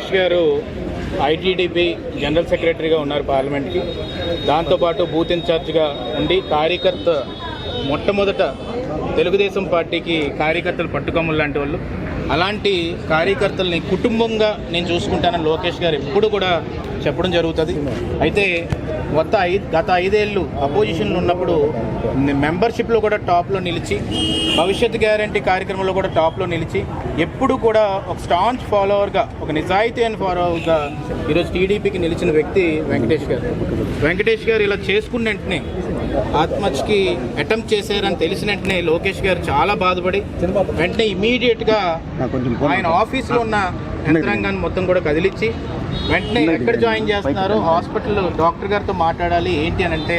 వెంకటేష్ గారు ITDP general సెక్రటరీగా ఉన్నారు పార్లమెంట్కి. దాంతోపాటు బూత్ ఇన్ఛార్జ్గా ఉండి కార్యకర్త మొట్టమొదట తెలుగుదేశం పార్టీకి కార్యకర్తలు పట్టుకమ్ములు లాంటి వాళ్ళు అలాంటి కార్యకర్తల్ని కుటుంబంగా నేను చూసుకుంటానని లోకేష్ గారు ఎప్పుడు కూడా చెప్పడం జరుగుతుంది. అయితే గత ఐదు గత ఐదేళ్ళు అపోజిషన్లో ఉన్నప్పుడు మెంబర్షిప్లో కూడా టాప్లో నిలిచి భవిష్యత్ గ్యారంటీ కార్యక్రమంలో కూడా టాప్లో నిలిచి ఎప్పుడు కూడా ఒక స్టాంచ్ ఫాలోవర్గా ఒక నిజాయితీ అయిన ఫాలోవర్గా ఈరోజు టీడీపీకి నిలిచిన వ్యక్తి వెంకటేష్ గారు. వెంకటేష్ గారు ఇలా చేసుకున్న వెంటనే ఆత్మహత్యకి అటెంప్ట్ చేశారని తెలిసిన వెంటనే లోకేష్ గారు చాలా బాధపడి వెంటనే ఇమీడియట్గా ఆయన ఆఫీస్లో ఉన్న యంత్రాంగాన్ని మొత్తం కూడా కదిలించి వెంటనే ఎక్కడ జాయిన్ చేస్తున్నారు? హాస్పిటల్ డాక్టర్ గారితో మాట్లాడాలి. ఏంటి అని అంటే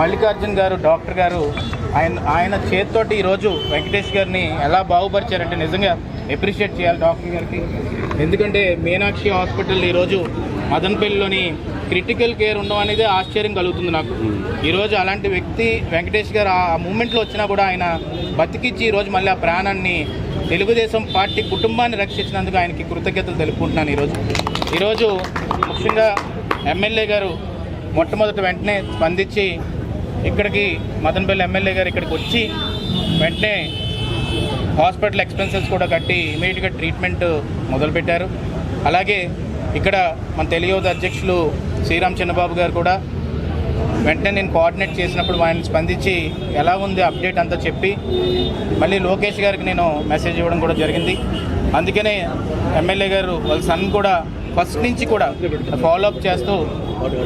మల్లికార్జున్ గారు డాక్టర్ గారు ఆయన ఆయన చేతితోటి ఈరోజు వెంకటేష్ గారిని ఎలా బాగుపరిచారంటే నిజంగా అప్రిషియేట్ చేయాలి డాక్టర్ గారికి. ఎందుకంటే మీనాక్షి హాస్పిటల్ ఈరోజు మదనపల్లిలోని క్రిటికల్ కేర్ ఉండడం అనేది ఆశ్చర్యం కలుగుతుంది నాకు. ఈరోజు అలాంటి వ్యక్తి వెంకటేష్ గారు ఆ మూమెంట్లో వచ్చినా కూడా ఆయన బతికిచ్చి ఈరోజు మళ్ళీ ఆ ప్రాణాన్ని తెలుగుదేశం పార్టీ కుటుంబాన్ని రక్షించినందుకు ఆయనకి కృతజ్ఞతలు తెలుపుకుంటున్నాను ఈరోజు. ఈరోజు ముఖ్యంగా ఎమ్మెల్యే గారు మొట్టమొదటి వెంటనే స్పందించి ఇక్కడికి మదనపల్లి ఎమ్మెల్యే గారు ఇక్కడికి వచ్చి వెంటనే హాస్పిటల్ ఎక్స్పెన్సెస్ కూడా కట్టి ఇమీడియట్గా ట్రీట్మెంట్ మొదలుపెట్టారు. అలాగే ఇక్కడ మన తెలుగు అధ్యక్షులు శ్రీరామ్ చిన్నబాబు గారు కూడా వెంటనే నేను కోఆర్డినేట్ చేసినప్పుడు ఆయన స్పందించి ఎలా ఉంది అప్డేట్ అంతా చెప్పి మళ్ళీ లోకేష్ గారికి నేను మెసేజ్ ఇవ్వడం కూడా జరిగింది. అందుకనే ఎమ్మెల్యే గారు వాళ్ళ సన్ కూడా ఫస్ట్ నుంచి కూడా ఫాలోఅప్ చేస్తూ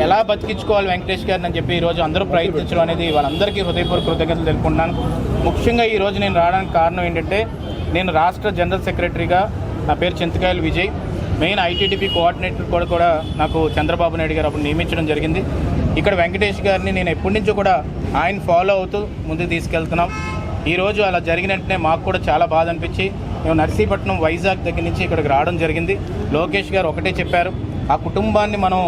ఎలా బతికించుకోవాలి వెంకటేష్ గారిని అని చెప్పి ఈరోజు అందరూ ప్రయత్నించడం అనేది వాళ్ళందరికీ హృదయపూర్వక కృతజ్ఞతలు తెలుపుకుంటున్నాను. ముఖ్యంగా ఈరోజు నేను రావడానికి కారణం ఏంటంటే నేను రాష్ట్ర జనరల్ సెక్రటరీగా నా పేరు చింతకాయలు విజయ్. మెయిన్ ఐటీడీపీ కోఆర్డినేటర్ కూడా కూడా నాకు చంద్రబాబు నాయుడు గారు అప్పుడు నియమించడం జరిగింది. ఇక్కడ వెంకటేష్ గారిని నేను ఎప్పటి నుంచో కూడా ఆయన ఫాలో అవుతూ ముందుకు తీసుకెళ్తున్నాం. ఈరోజు అలా జరిగినట్టునే మాకు కూడా చాలా బాధ అనిపించి మేము నర్సీపట్నం వైజాగ్ దగ్గర నుంచి ఇక్కడికి రావడం జరిగింది. లోకేష్ గారు ఒకటే చెప్పారు. ఆ కుటుంబాన్ని మనం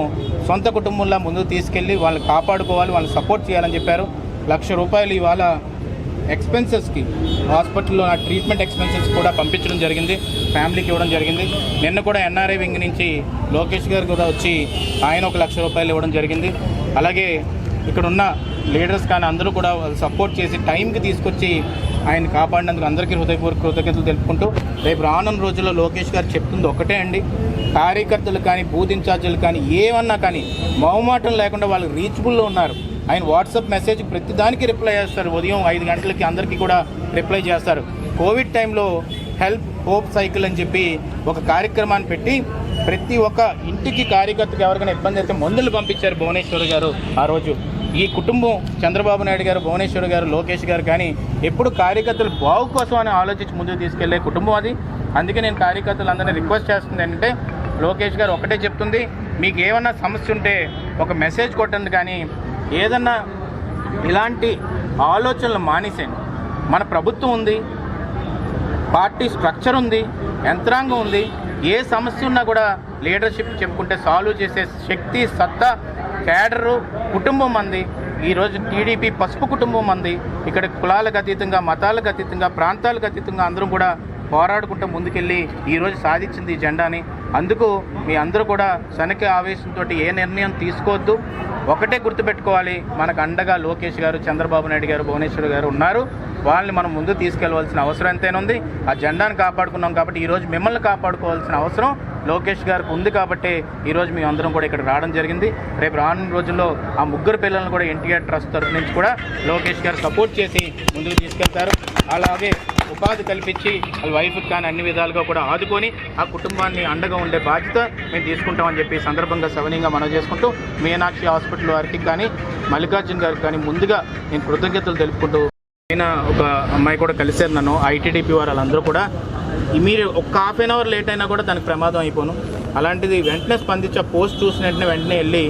సొంత కుటుంబంలో ముందుకు తీసుకెళ్ళి వాళ్ళని కాపాడుకోవాలి వాళ్ళని సపోర్ట్ చేయాలని చెప్పారు. లక్ష రూపాయలు ఇవాళ ఎక్స్పెన్సెస్కి హాస్పిటల్లో ఆ ట్రీట్మెంట్ ఎక్స్పెన్సెస్ కూడా పంపించడం జరిగింది ఫ్యామిలీకి ఇవ్వడం జరిగింది. నిన్న కూడా ఎన్ఆర్ఐ వింగ్ నుంచి లోకేష్ గారు కూడా వచ్చి ఆయన ఒక లక్ష రూపాయలు ఇవ్వడం జరిగింది. అలాగే ఇక్కడ ఉన్న లీడర్స్ కానీ అందరూ కూడా సపోర్ట్ చేసి టైంకి తీసుకొచ్చి ఆయన కాపాడినందుకు అందరికీ హృదయపూర్వక కృతజ్ఞతలు తెలుపుకుంటూ రేపు రానున్న రోజుల్లో లోకేష్ గారు చెప్తుంది ఒకటే అండి. కార్యకర్తలు కానీ బూత్ ఇన్ఛార్జీలు కానీ ఏమన్నా కానీ మొహమాటం లేకుండా వాళ్ళు రీచబుల్లో ఉన్నారు. ఆయన వాట్సాప్ మెసేజ్ ప్రతి దానికి రిప్లై చేస్తారు. ఉదయం ఐదు గంటలకి అందరికీ కూడా రిప్లై చేస్తారు. కోవిడ్ టైంలో హెల్ప్ హోప్ సైకిల్ అని చెప్పి ఒక కార్యక్రమాన్ని పెట్టి ప్రతి ఒక్క ఇంటికి కార్యకర్తకు ఎవరికైనా ఇబ్బంది అయితే మందులు పంపించారు భువనేశ్వర్ గారు ఆ రోజు. ఈ కుటుంబం చంద్రబాబు నాయుడు గారు భువనేశ్వర్ గారు లోకేష్ గారు కానీ ఎప్పుడు కార్యకర్తలు బాగు కోసం అని ఆలోచించి ముందుకు తీసుకెళ్ళే కుటుంబం అది. అందుకే నేను కార్యకర్తలందరినీ రిక్వెస్ట్ చేస్తుంది ఏంటంటే లోకేష్ గారు ఒకటే చెప్తుంది మీకు ఏమన్నా సమస్య ఉంటే ఒక మెసేజ్ కొట్టండి కానీ ఏదన్నా ఇలాంటి ఆలోచనలు మానేసేయండి. మన ప్రభుత్వం ఉంది పార్టీ స్ట్రక్చర్ ఉంది యంత్రాంగం ఉంది ఏ సమస్య ఉన్నా కూడా లీడర్షిప్ చెప్పుకుంటే సాల్వ్ చేసే శక్తి సత్తా కేడరు కుటుంబం మంది. ఈరోజు టీడీపీ పసుపు కుటుంబం మంది. ఇక్కడ కులాలకు అతీతంగా మతాలకు అతీతంగా ప్రాంతాలకు అతీతంగా అందరం కూడా పోరాడుకుంటూ ముందుకెళ్ళి ఈరోజు సాధించింది ఈ జెండాని. అందుకు మీ అందరూ కూడా శనక ఆవేశంతో ఏ నిర్ణయం తీసుకోవద్దు. ఒకటే గుర్తుపెట్టుకోవాలి మనకు అండగా లోకేష్ గారు చంద్రబాబు నాయుడు గారు భువనేశ్వర్ గారు ఉన్నారు. వాళ్ళని మనం ముందు తీసుకెళ్ళవలసిన అవసరం ఎంతైనా ఉంది. ఆ జెండాను కాపాడుకున్నాం కాబట్టి ఈరోజు మిమ్మల్ని కాపాడుకోవాల్సిన అవసరం లోకేష్ గారికి ఉంది కాబట్టి ఈరోజు మేము అందరం కూడా ఇక్కడ రావడం జరిగింది. రేపు రానున్న రోజుల్లో ఆ ముగ్గురు పిల్లలను కూడా ఎన్టీఆర్ ట్రస్ట్ తరఫు నుంచి కూడా లోకేష్ గారు సపోర్ట్ చేసి ముందుకు తీసుకెళ్తారు. అలాగే ఉపాధి కల్పించి వాళ్ళ వైఫ్కి కానీ అన్ని విధాలుగా కూడా ఆదుకొని ఆ కుటుంబాన్ని అండగా ఉండే బాధ్యత మేము తీసుకుంటామని చెప్పి సందర్భంగా సవనీయంగా మనం చేసుకుంటూ మీనాక్షి హాస్పిటల్ వారికి కానీ మల్లికార్జున్ గారికి కానీ ముందుగా నేను కృతజ్ఞతలు తెలుపుకుంటూ ఆయన ఒక అమ్మాయి కూడా కలిశారు నన్ను ఐటీడీపీ వారు వాళ్ళందరూ కూడా. మీరు ఒక హాఫ్ అన్ అవర్ లేట్ అయినా కూడా దానికి ప్రమాదం అయిపోను. అలాంటిది వెంటనే స్పందించి ఆ పోస్ట్ చూసిన వెంటనే వెంటనే వెళ్ళి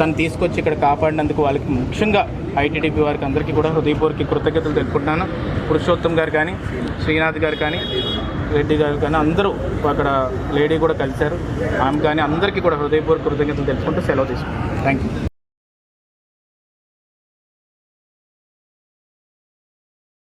తను తీసుకొచ్చి ఇక్కడ కాపాడినందుకు వాళ్ళకి ముఖ్యంగా ఐటీడీపీ వారికి అందరికీ కూడా హృదయపూర్వక కృతజ్ఞతలు తెలుపుకుంటున్నాను. పురుషోత్తం గారు కానీ శ్రీనాథ్ గారు కానీ రెడ్డి గారు కానీ అందరూ అక్కడ లేడీ కూడా కలిశారు. ఆమె కానీ అందరికీ కూడా హృదయపూర్వక కృతజ్ఞతలు తెలుపుకుంటూ సెలవు తీసుకుంటాం థ్యాంక్ యూ